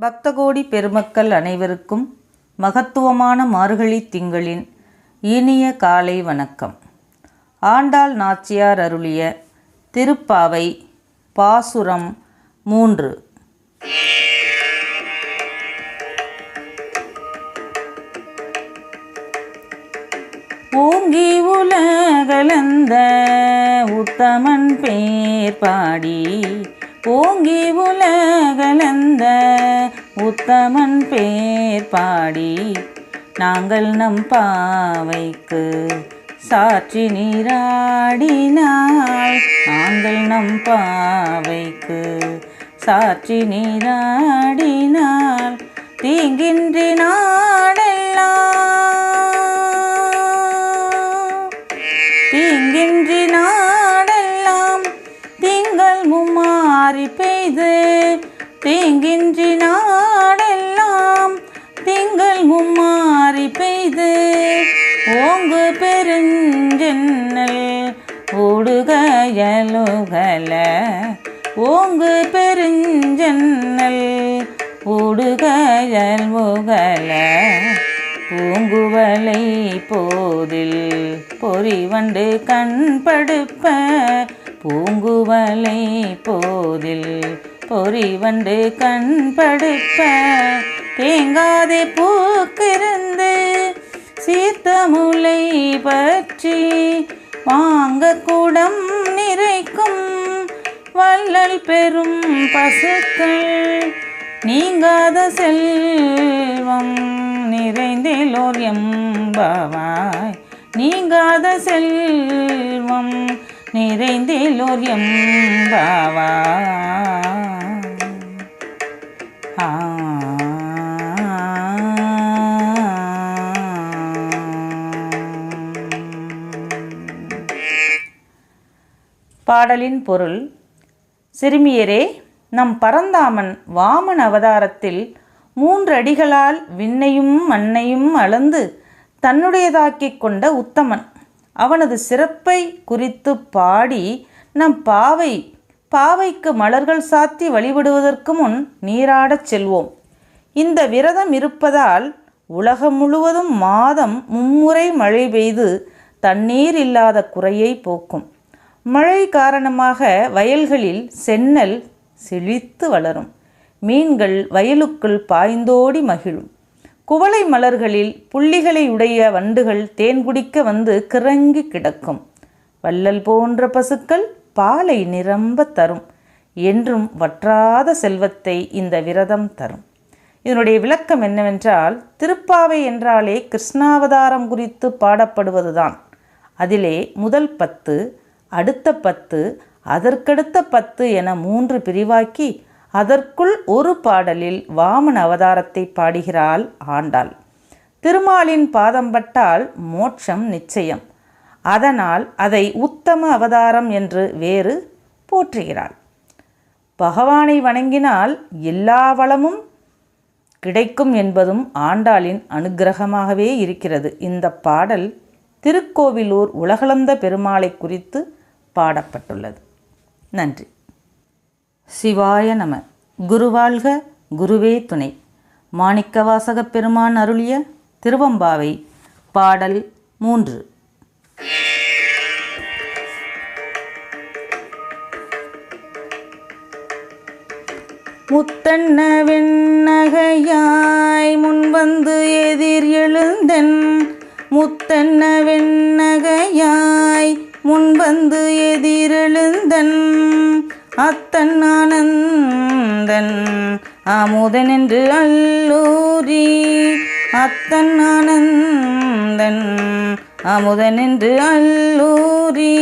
பக்தகோடி பெருமக்கள் அனைவருக்கும் மகத்துவமான மார்கழி திங்களின் இனிய காலை வணக்கம். ஆண்டாள் நாச்சியார் அருளிய திருப்பாவை பாசுரம் மூன்று. ஓங்கி உலகலந்த உத்தமன் பேர் பாடி ஓங்கி உலகலந்த உத்தமன் பேர் பாடி நாங்கள் நம் பாவைக்கு சாட்சி நீராடினாய் நாங்கள் நம் பாவைக்கு சாட்சி நீராடினால் தீங்கின்றி நாடெல்லாம் தீங்கின்றி நாடெல்லாம் மழை பெய்து தேங்கின்றி நாடெல்லாம் திங்கள் மும்மாறி பெய்து. ஓங்கு பெருஞ்சென்னல் ஓடுகயலுகல ஓங்கு பெருஞ்சென்னல் ஓடுகயல் முகல. பூங்குவலை போதில் பொறிவண்டு கண்படுப்ப. பூங்குவலை போதில் பொறிவண்டு கண்படுப்ப. தேங்காதே பூக்கிருந்து சீத்த முலை பற்றி வாங்க கூடம் நிறைக்கும் வள்ளல் பெரும் பசுக்கள் நீங்காத செல்வம். நிறைந்தேலோர் எம்பவாய். நீங்காத செல்வம் நிறைந்தேலோர் எம்பவாய். ஆ பாடலின் பொருள் சிறுமியரே நம் பரந்தாமன் வாமன் அவதாரத்தில் மூன்று அடிகளால் விண்ணையும் மண்ணையும் அளந்து தன்னுடையதாக்கிக் கொண்ட உத்தமன். அவனது சிறப்பை குறித்து பாடி நம் பாவை பாவைக்கு மலர்கள் சாத்தி வழிபடுவதற்கு முன் நீராடச் செல்வோம். இந்த விரதம் இருப்பதால் உலகம் முழுவதும் மாதம் மும்முறை மழை பெய்து தண்ணீர் இல்லாத குறையை போக்கும். மழை காரணமாக வயல்களில் சென்னல் செழித்து வளரும். மீன்கள் வயலுக்குள் பாய்ந்தோடி மகிழும். குவளை மலர்களில் புள்ளிகளை உடைய வண்டுகள் தேன் குடிக்க வந்து கிறங்கி கிடக்கும். வள்ளல் போன்ற பசுக்கள் பாலை நிரம்ப தரும். என்றும் வற்றாத செல்வத்தை இந்த விரதம் தரும். இதனுடைய விளக்கம் என்னவென்றால் திருப்பாவை என்றாலே கிருஷ்ணாவதாரம் குறித்து பாடப்படுவதுதான். அதிலே முதல் பத்து அடுத்த பத்து அதற்கடுத்த பத்து என மூன்று பிரிவாக்கி அதற்குள் ஒரு பாடலில் வாமன அவதாரத்தை பாடுகிறாள் ஆண்டாள். திருமாலின் பாதம் பட்டால் மோட்சம் நிச்சயம். அதனால் அதை உத்தம அவதாரம் என்று வேறு போற்றுகிறாள். பகவானை வணங்கினால் எல்லா வளமும் கிடைக்கும் என்பதும் ஆண்டாளின் அனுக்கிரகமாகவே இருக்கிறது. இந்த பாடல் திருக்கோவிலூர் உலகளந்த பெருமாளை குறித்து பாடப்பட்டுள்ளது. நன்றி. சிவாய நம. குருவாழ்க குருவே துணை. மாணிக்கவாசகப் பெருமான் அருளிய திருவம்பாவை. பாடல் மூன்று. முத்தன்ன வெண்ணகையாய் முன்வந்து எதிர் எழுந்தன். முத்தன்ன வெண்ணகையாய் முன்வந்து எதிரெழுந்தன் அத்தன் ஆனந்தன் அமுதன் என்று அல்லூரி. அத்தன் ஆனந்தன் அமுதன் என்று அல்லூரி.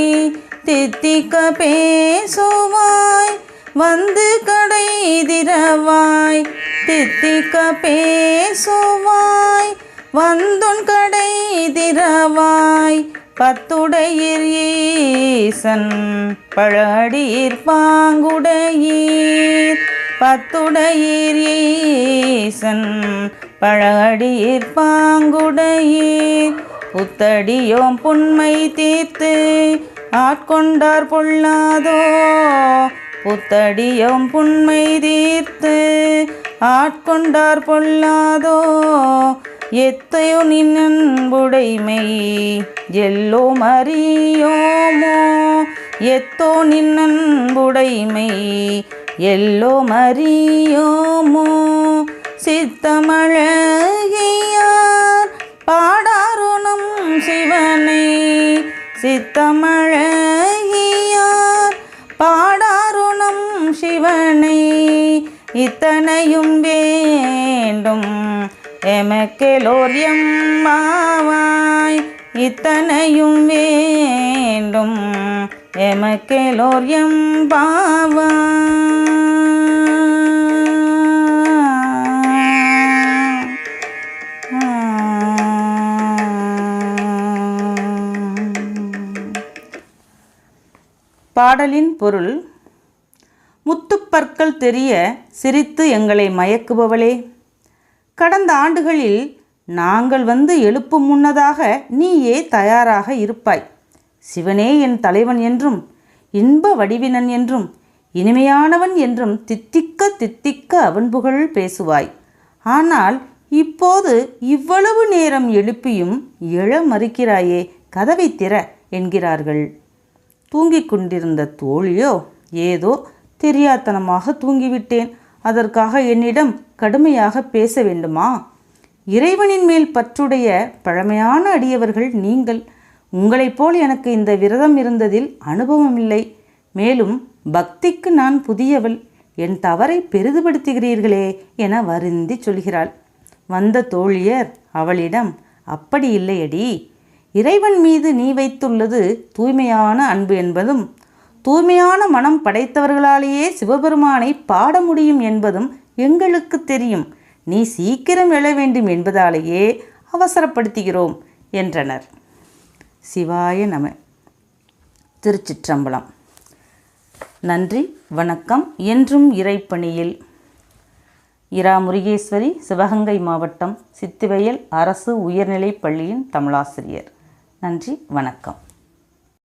தித்திக்க பேசுவாய் வந்து கடை திறவாய் தித்திக்க பேசுவாய் வந்துன் கடை திறவாய் பத்துடையீர் ஈசன் பழடியீர் பாங்குடையீர். பத்துடையீர் ஈசன் பழடியீர் பாங்குடையீர். புத்தடியோம் புண்மை தீர்த்து ஆட்கொண்டார் பொல்லாதோ? புத்தடியோம் புண்மை தீர்த்து ஆட்கொண்டார் பொல்லாதோ? எத்தையோ நின்னன்புடைமை எல்லோ மறியோமோ எத்தோ நின்னன்புடைமை எல்லோ மறியோமோ சித்தமழகியார் பாடாருணம் சிவனை. சித்தமழகியார் பாடாருணம் சிவனை. இத்தனையும் வே எமக்கெலோர் எம்மாவாய் இத்தனையும் வேண்டும். எமக்கெலோர் எம்பாவாய் பாடலின் பொருள் முத்துப்பற்கள் தெரிய சிரித்து எங்களை மயக்குபவளே கடந்த ஆண்டுகளில் நாங்கள் வந்து எழுப்பும் முன்னதாக நீயே தயாராக இருப்பாய். சிவனே என் தலைவன் என்றும் இன்ப வடிவினன் என்றும் இனிமையானவன் என்றும் தித்திக்க தித்திக்க அவன் புகழ் பேசுவாய். ஆனால் இப்போது இவ்வளவு நேரம் எழுப்பியும் எழ மறுக்கிறாயே கதவை திற என்கிறார்கள். தூங்கிக் கொண்டிருந்த தோழியோ ஏதோ தெரியாத்தனமாக தூங்கிவிட்டேன். அதற்காக என்னிடம் கடுமையாக பேச வேண்டுமா? இறைவனின் மேல் பற்றுடைய பழமையான அடியவர்கள் நீங்கள். உங்களைப் போல் எனக்கு இந்த விரதம் இருந்ததில் அனுபவமில்லை. மேலும் பக்திக்கு நான் புதியவள். என் தவறை பெரிதுபடுத்துகிறீர்களே என வருந்தி சொல்கிறாள். வந்த தோழியர் அவளிடம் அப்படி இல்லையடி. இறைவன் மீது நீ வைத்துள்ளது தூய்மையான அன்பு என்பதும் தூய்மையான மனம் படைத்தவர்களாலேயே சிவபெருமானை பாட முடியும் என்பதும் எங்களுக்கு தெரியும். நீ சீக்கிரம் எழ வேண்டும் என்பதாலேயே அவசரப்படுத்துகிறோம் என்றனர். சிவாய நம. திருச்சிற்றம்பலம். நன்றி வணக்கம் என்றும் இறைப்பணியில். இரா முருகேஸ்வரி சிவகங்கை மாவட்டம் சித்திவயல் அரசு உயர்நிலைப் பள்ளியின் தமிழாசிரியர். நன்றி வணக்கம்.